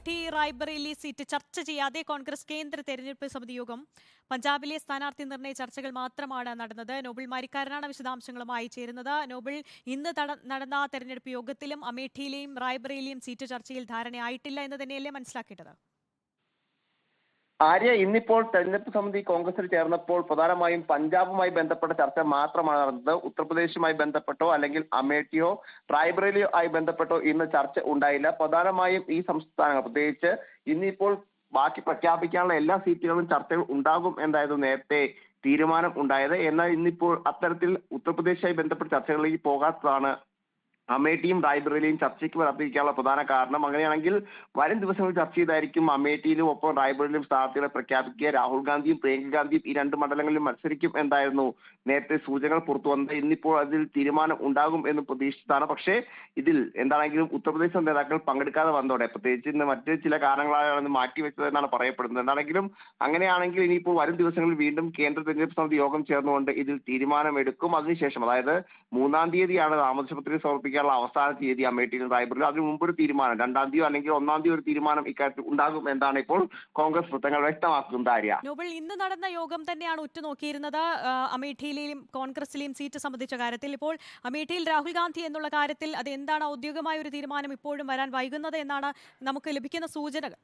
Amethi Raebareli seat ചർച്ച ചെയ്യാതെ കോൺഗ്രസ് കേന്ദ്ര തെരഞ്ഞെടുപ്പ് സമിതി യോഗം. പഞ്ചാബിലെ സ്ഥാനാർത്ഥി നിർണയ ചർച്ചകൾ മാത്രമാണ് നടന്നത്. നോബിൾ മാരിക്കാരനാണ് വിശദാംശങ്ങളുമായി ചേരുന്നത്. നോബിൾ ഇന്ന് നടന്ന തെരഞ്ഞെടുപ്പ് യോഗത്തിലും അമേഠിയിലെയും റായ്ബറേലിയും സീറ്റ് ചർച്ചയിൽ ധാരണയായിട്ടില്ല എന്ന് തന്നെയല്ലേ മനസ്സിലാക്കേണ്ടത്? ആര്യ ഇന്നിപ്പോൾ തെരഞ്ഞെടുപ്പ് സമിതി കോൺഗ്രസിൽ ചേർന്നപ്പോൾ പ്രധാനമായും പഞ്ചാബുമായി ബന്ധപ്പെട്ട ചർച്ച മാത്രമാണ് നടന്നത്. ഉത്തർപ്രദേശുമായി ബന്ധപ്പെട്ടോ അല്ലെങ്കിൽ അമേഠിയോ റായ്ബറേലിയോ ആയി ബന്ധപ്പെട്ടോ ഇന്ന് ചർച്ച ഉണ്ടായില്ല. പ്രധാനമായും ഈ സംസ്ഥാനങ്ങൾ പ്രത്യേകിച്ച് ഇന്നിപ്പോൾ ബാക്കി പ്രഖ്യാപിക്കാനുള്ള എല്ലാ സീറ്റുകളും ചർച്ചകൾ ഉണ്ടാകും എന്നായിരുന്നു നേരത്തെ തീരുമാനം ഉണ്ടായത്. എന്നാൽ ഇന്നിപ്പോൾ അത്തരത്തിൽ ഉത്തർപ്രദേശുമായി ബന്ധപ്പെട്ട ചർച്ചകളിലേക്ക് പോകാത്തതാണ് അമേഠിയും റായ്ബറേലിയും ചർച്ചയ്ക്ക് വർദ്ധിപ്പിക്കാനുള്ള പ്രധാന കാരണം. അങ്ങനെയാണെങ്കിൽ വരും ദിവസങ്ങളിൽ ചർച്ച ചെയ്തായിരിക്കും അമേഠിയിലും ഒപ്പം റായ്ബറേലിലും സ്ഥാനാർത്ഥികളെ പ്രഖ്യാപിക്കുക. രാഹുൽ ഗാന്ധിയും പ്രിയങ്ക ഗാന്ധിയും ഈ രണ്ട് മണ്ഡലങ്ങളിലും മത്സരിക്കും എന്തായിരുന്നു? നേരത്തെ സൂചനകൾ പുറത്തു വന്നത് ഇന്നിപ്പോൾ അതിൽ തീരുമാനം ഉണ്ടാകും എന്ന് പ്രതീക്ഷിച്ചതാണ്. പക്ഷേ ഇതിൽ എന്താണെങ്കിലും ഉത്തർപ്രദേശ് നേതാക്കൾ പങ്കെടുക്കാതെ വന്നതോടെ പ്രത്യേകിച്ച് ഇന്ന് മറ്റ് ചില കാരണങ്ങളാണ് മാറ്റിവെച്ചത് എന്നാണ് പറയപ്പെടുന്നത്. എന്താണെങ്കിലും അങ്ങനെയാണെങ്കിൽ ഇനിയിപ്പോൾ വരും ദിവസങ്ങളിൽ വീണ്ടും കേന്ദ്ര തെരഞ്ഞെടുപ്പ് സമിതി യോഗം ചേർന്നുകൊണ്ട് ഇതിൽ തീരുമാനമെടുക്കും. അതിനുശേഷം അതായത് മൂന്നാം തീയതിയാണ് നാമനിർദ്ദേശപത്രിക സമർപ്പിക്കാനുള്ള അവസാന തീയതി അമേഠിയിലും റായ്പൂരിൽ. അതിന് മുമ്പ് ഒരു തീരുമാനം. രണ്ടാം തീയതി അല്ലെങ്കിൽ ഒന്നാം തീയതി ഒരു തീരുമാനം ഇക്കാര്യത്തിൽ ഉണ്ടാകും എന്നാണ് ഇപ്പോൾ കോൺഗ്രസ് വൃത്തങ്ങൾ വ്യക്തമാക്കുന്നത് ആര്യ നോബൽ ഇന്ന് നടന്ന യോഗം തന്നെയാണ് ഉറ്റുനോക്കിയിരുന്നത്. അമേഠിയിലെയും കോൺഗ്രസിലെയും സീറ്റ് സംബന്ധിച്ച കാര്യത്തിൽ ഇപ്പോൾ അമേഠിയിൽ രാഹുൽ ഗാന്ധി എന്നുള്ള കാര്യത്തിൽ അത് എന്താണ് ഔദ്യോഗികമായ ഒരു തീരുമാനം ഇപ്പോഴും വരാൻ വൈകുന്നത് എന്നാണ് നമുക്ക് ലഭിക്കുന്ന സൂചനകൾ?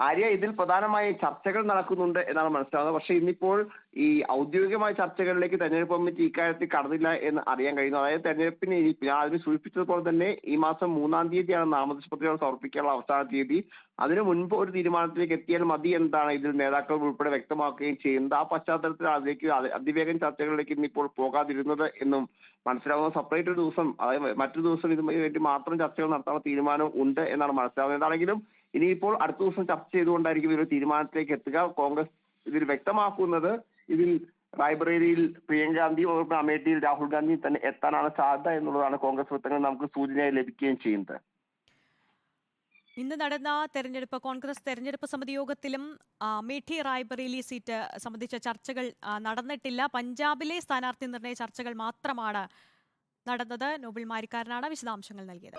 ആര്യ ഇതിൽ പ്രധാനമായും ചർച്ചകൾ നടക്കുന്നുണ്ട് എന്നാണ് മനസ്സിലാവുന്നത്. പക്ഷേ ഇന്നിപ്പോൾ ഈ ഔദ്യോഗികമായ ചർച്ചകളിലേക്ക് തെരഞ്ഞെടുപ്പ് കമ്മിറ്റി ഇക്കാര്യത്തിൽ കടന്നില്ല എന്ന് അറിയാൻ കഴിയുന്നു. അതായത് തെരഞ്ഞെടുപ്പിന് ഞാൻ അതിന് സൂചിപ്പിച്ചതുപോലെ തന്നെ ഈ മാസം മൂന്നാം തീയതിയാണ് നാമനിർദ്ദേശ പത്രികകൾ സമർപ്പിക്കാനുള്ള അവസാന തീയതി. അതിനു മുൻപ് ഒരു തീരുമാനത്തിലേക്ക് എത്തിയാൽ മതി എന്താണ് ഇതിൽ നേതാക്കൾ ഉൾപ്പെടെ വ്യക്തമാക്കുകയും ചെയ്യുന്നത്. ആ പശ്ചാത്തലത്തിൽ അതിലേക്ക് അതി- അതിവേഗം ചർച്ചകളിലേക്ക് ഇന്നിപ്പോൾ പോകാതിരുന്നത് എന്നും മനസ്സിലാവുന്ന. സെപ്പറേറ്റ് ഒരു ദിവസം അതായത് മറ്റു ദിവസം ഇതിന് വേണ്ടി മാത്രം ചർച്ചകൾ നടത്താനുള്ള തീരുമാനം ഉണ്ട് എന്നാണ് മനസ്സിലാവുന്നത്. എന്താണെങ്കിലും ഇനിയിപ്പോൾ അടുത്ത ദിവസം ചർച്ച ചെയ്തുകൊണ്ടായിരിക്കും ഇതൊരു തീരുമാനത്തിലേക്ക് എത്തുക. കോൺഗ്രസ് ഇതിൽ വ്യക്തമാക്കുന്നത് ഇതിൽ റായ്ബറേലിയിൽ പ്രിയങ്ക ഗാന്ധി അമേഠിയിൽ രാഹുൽ ഗാന്ധി തന്നെ എത്താനാണ് സാധ്യത എന്നുള്ളതാണ് കോൺഗ്രസ് വൃത്തങ്ങൾ നമുക്ക് സൂചനയായി ലഭിക്കുകയും ചെയ്യുന്നത്. ഇന്ന് നടന്ന തെരഞ്ഞെടുപ്പ് കോൺഗ്രസ് തെരഞ്ഞെടുപ്പ് സമിതി യോഗത്തിലും അമേഠി റായ്ബറേലി സീറ്റ് സംബന്ധിച്ച ചർച്ചകൾ നടന്നിട്ടില്ല. പഞ്ചാബിലെ സ്ഥാനാർത്ഥി നിർണയ ചർച്ചകൾ മാത്രമാണ് നടന്നത്. നോബിൾ മാരിക്കാരനാണ് വിശദാംശങ്ങൾ നൽകിയത്.